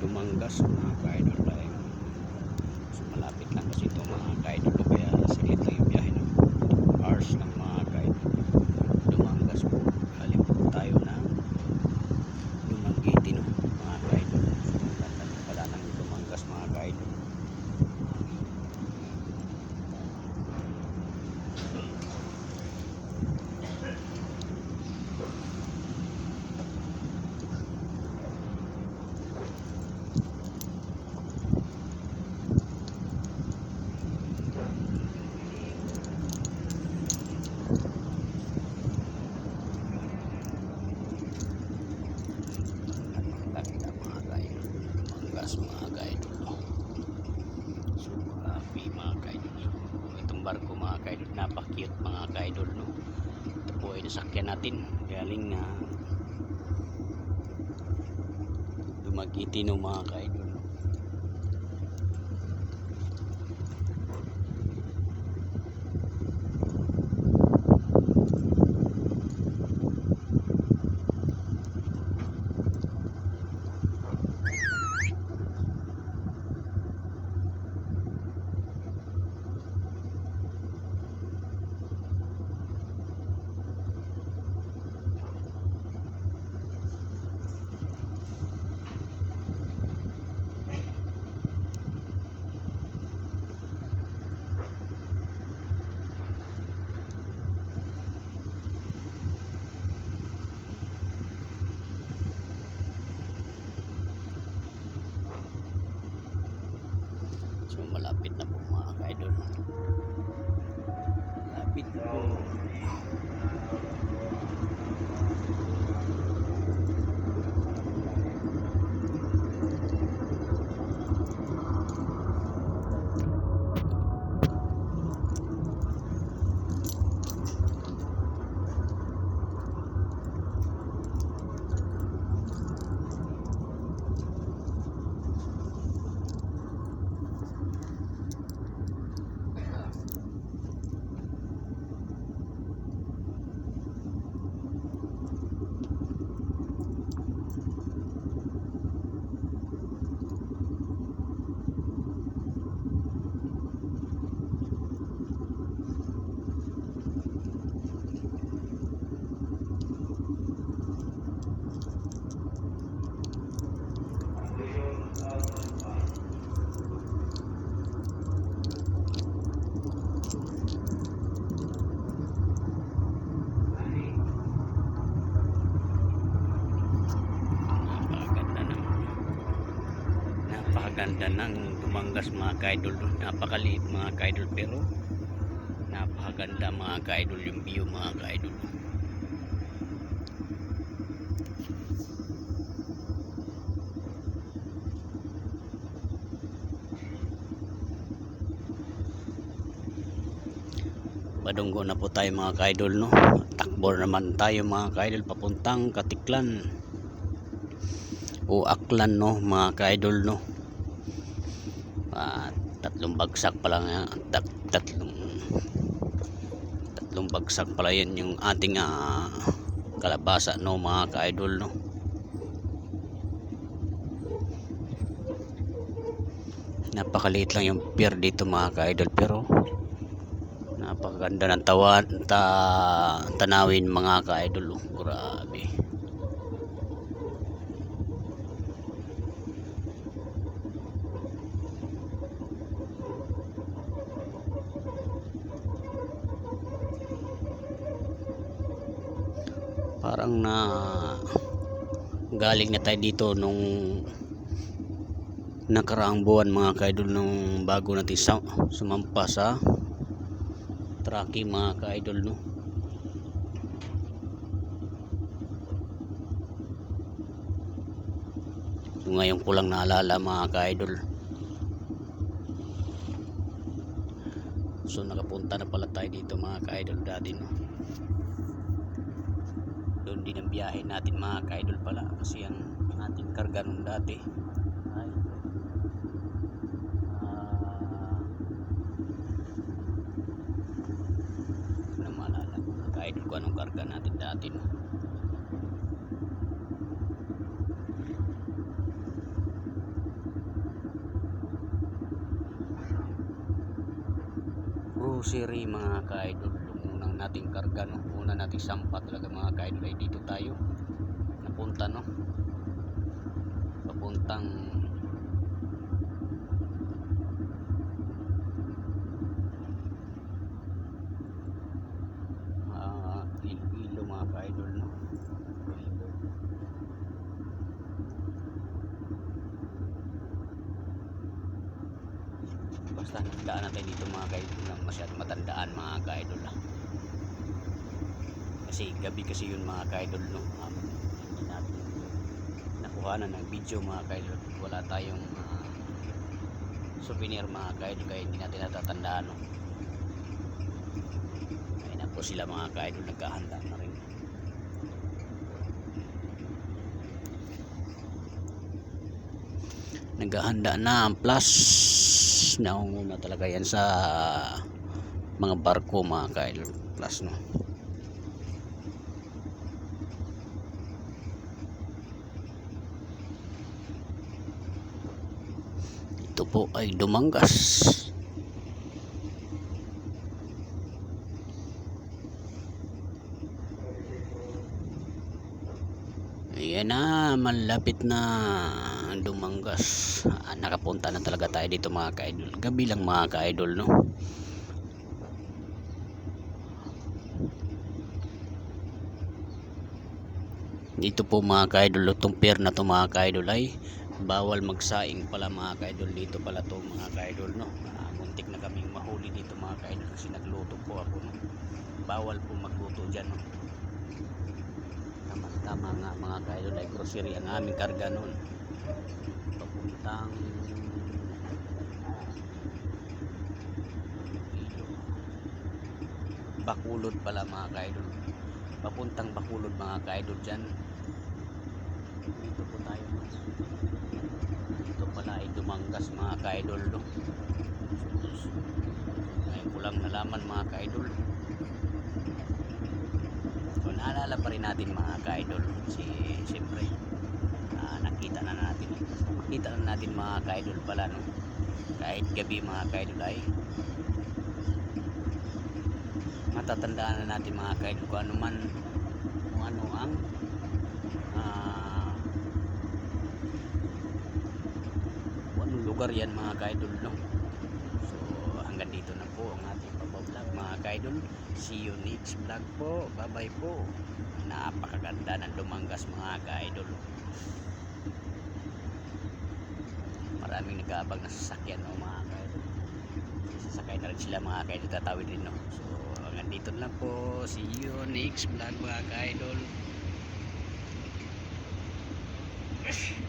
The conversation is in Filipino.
Dumangas mga ka-idol tayo. So malapit lang kasi ito mga ka-idol ko kaya saglit lang yung biyahe ng hours ng mga ka-idol. Dumangas po. Galing po tayo ng Dumanggiti no mga ka-idol. So ganda na pala ng Dumangas mga ka-idol. Nakita mga ka-idol. Dumangas mga ka-idol. So happy mga ka-idol. Itong barko mga ka-idol. Napaka-cute mga ka-idol no. Ito po ay nasakyan natin. Galing na Dumagiti no mga ka-idol. no. So malapit na po mga ka-idol. Malapit na po. Napakaganda ng napakaganda ng Dumangas mga ka-idol. Napakaliit mga ka-idol pero napakaganda mga ka-idol yung view mga ka-idol. Padunggo na po tayo mga ka-idol no. Takbo naman tayo mga ka-idol papuntang Katiklan o Aklan no mga ka-idol no. Ah, tatlong bagsak pa lang yan. Tat, tatlong tatlong bagsak pala yan yung ating ah, kalabasa no mga ka-idol no. Napakaliit lang yung pier dito mga ka-idol pero napakaganda ng tawa ta, tanawin mga ka-idol oh. grabe parang na galing na tayo dito nung nakaraang buwan mga ka-idol nung bago natin sa, sumampa sa tracking mga ka-idol no? So, ngayon ko lang naalala mga ka-idol. So nakapunta na pala tayo dito mga ka-idol dati no yun din ang biyahe natin mga kaidol pala kasi ang ating karga nung dati ay uh, na maalala mga kaidol kung anong karga natin dati no? grocery mga kaidol yung unang nating karga no? una nating sampa talaga mga kaidol ay dito tayo napunta no papuntang ah Iloilo mga ka-idol no Iloilo. basta nagdaan natin dito mga ka-idol lang masyadong matandaan mga ka-idol ah. Kasi gabi kasi yun mga ka-idol no? Um, natin nakuhanan ng video mga ka-idol. Wala tayong ah, souvenir mga ka-idol kaya hindi natin natatandaan no? Ayun na po sila mga ka-idol nagkahanda na rin. Naghahanda na ang plus naunguna talaga yan sa mga barko mga kail plus no ito po ay Dumangas Ayan na, malapit na Dumangas. Ah, nakapunta na talaga tayo dito mga ka-idol. Gabi lang mga ka-idol, no? Dito po mga ka-idol, itong pier na to mga ka-idol ay bawal magsaing pala mga ka-idol. Dito pala to mga ka-idol, no? Ah, muntik na kaming mahuli dito mga ka-idol kasi nagluto po ako, no? Bawal po magluto dyan, no? tama tama nga mga kaidol ay grocery ang aming karga noon papuntang Bakulod pala mga kaidol papuntang Bakulod mga kaidol dyan dito po tayo. Dito pala ay Dumangas mga kaidol no? ngayon ko lang nalaman mga kaidol. So, naalala pa rin natin mga ka-idol si siyempre ah, nakita na natin. Makita na natin mga ka-idol pala no? Kahit gabi mga ka-idol ay matatandaan na natin mga ka-idol kung ano man kung ano ang lugar yan mga kaidol no? So hanggang dito na po ang ating pabablog mga kaidol. See you next vlog po. Bye bye po. Napakaganda ng Dumangas mga kaidol. Maraming nag-aabang na sasakyan no mga kaidol. Sasakay na rin sila mga kaidol tatawid rin no? So hanggang dito lang po. See you next vlog mga kaidol. Yes.